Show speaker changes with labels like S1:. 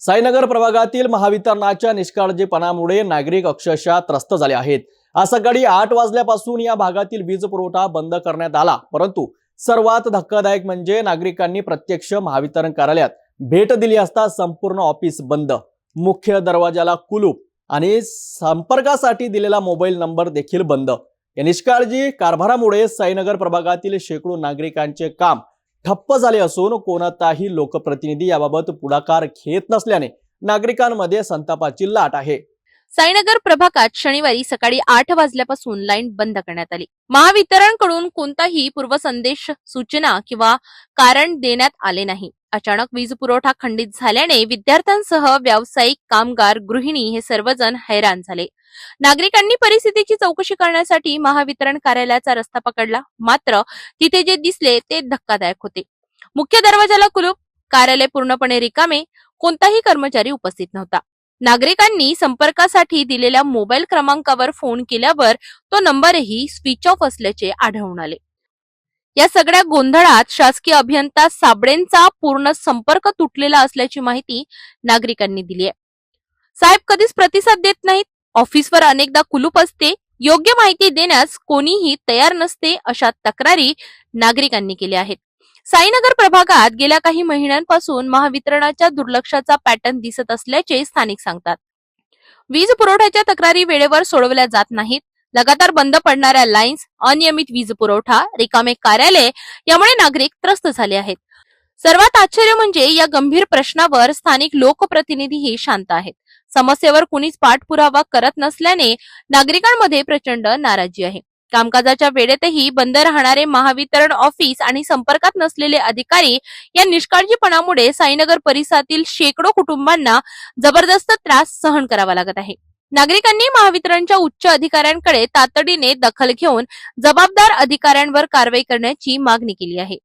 S1: साईनगर प्रभागातील महावितरणाच्या निष्काळजीपणामुळे नागरिक अक्षरशः त्रस्त झाले आहेत. आज सकाळी आठ वाजल्यापासून या भागातील वीज पुरवठा बंद करण्यात आला. परंतु सर्वात धक्कादायक म्हणजे नागरिकांनी प्रत्यक्ष महावितरण कार्यालयात भेट दिली असता संपूर्ण ऑफिस बंद. मुख्य दरवाजाला कुलूप आणि संपर्कासाठी दिलेला मोबाईल नंबर देखील बंद. या निष्काळजी कारभारामुळे साईनगर प्रभागातील शेकडो नागरिकांचे काम ठप्प झाले असून कोणताही लोकप्रतिनिधी याबाबत पुढाकार घेत नसल्याने नागरिकांमध्ये संतापाची लाट आहे.
S2: साईनगर प्रभागात शनिवारी सकाळी आठ वाजल्यापासून लाईन बंद करण्यात आली. महावितरणकडून कोणताही पूर्वसंदेश सूचना किंवा कारण देण्यात आले नाही. अचानक वीज पुरवठा खंडित झाल्याने विद्यार्थ्यांसह व्यावसायिक कामगार गृहिणी हे सर्वजण हैराण झाले. नागरिकांनी परिस्थितीची चौकशी करण्यासाठी महावितरण कार्यालयाचा रस्ता पकडला. मात्र तिथे जे दिसले ते धक्कादायक होते. मुख्य दरवाजाला कुलूप कार्यालय पूर्णपणे रिकामे कोणताही कर्मचारी उपस्थित नव्हता. नागरिकांनी संपर्कासाठी दिलेल्या मोबाईल क्रमांकावर फोन केल्यावर तो नंबरही स्विच ऑफ असल्याचे आढळून आले. या सगळ्या गोंधळात शासकीय अभियंता साबळेंचा पूर्ण संपर्क तुटलेला असल्याची माहिती नागरिकांनी दिली आहे. साहेब कधीच प्रतिसाद देत नाहीत. ऑफिसवर अनेकदा कुलूप असते. योग्य माहिती देण्यास कोणीही तयार नसते अशा तक्रारी नागरिकांनी केल्या आहेत. साईनगर प्रभागात गेल्या काही महिन्यांपासून महावितरणाच्या दुर्लक्षाचा पॅटर्न दिसत असल्याचे स्थानिक सांगतात. वीज पुरवठ्याच्या तक्रारी वेळेवर सोडवल्या जात नाहीत. लगातार बंद पडणाऱ्या लाईन्स अनियमित वीज पुरवठा रिकामे कार्यालय यामुळे नागरिक त्रस्त झाले आहेत. सर्वात आश्चर्य म्हणजे या गंभीर प्रश्नावर स्थानिक लोकप्रतिनिधीही शांत आहेत. समस्येवर कुणीच पाठपुरावा करत नसल्याने नागरिकांमध्ये प्रचंड नाराजी आहे. कामकाजाच्या वेळेतही बंद राहणारे महावितरण ऑफिस आणि संपर्कात नसलेले अधिकारी या निष्काळजीपणामुळे साईनगर परिसरातील शेकडो कुटुंबांना जबरदस्त त्रास सहन करावा लागत आहे. नागरिकांनी महावितरणच्या उच्च अधिकाऱ्यांकडे तातडीने दखल घेऊन जबाबदार अधिकाऱ्यांवर कारवाई करण्याची मागणी केली आहे.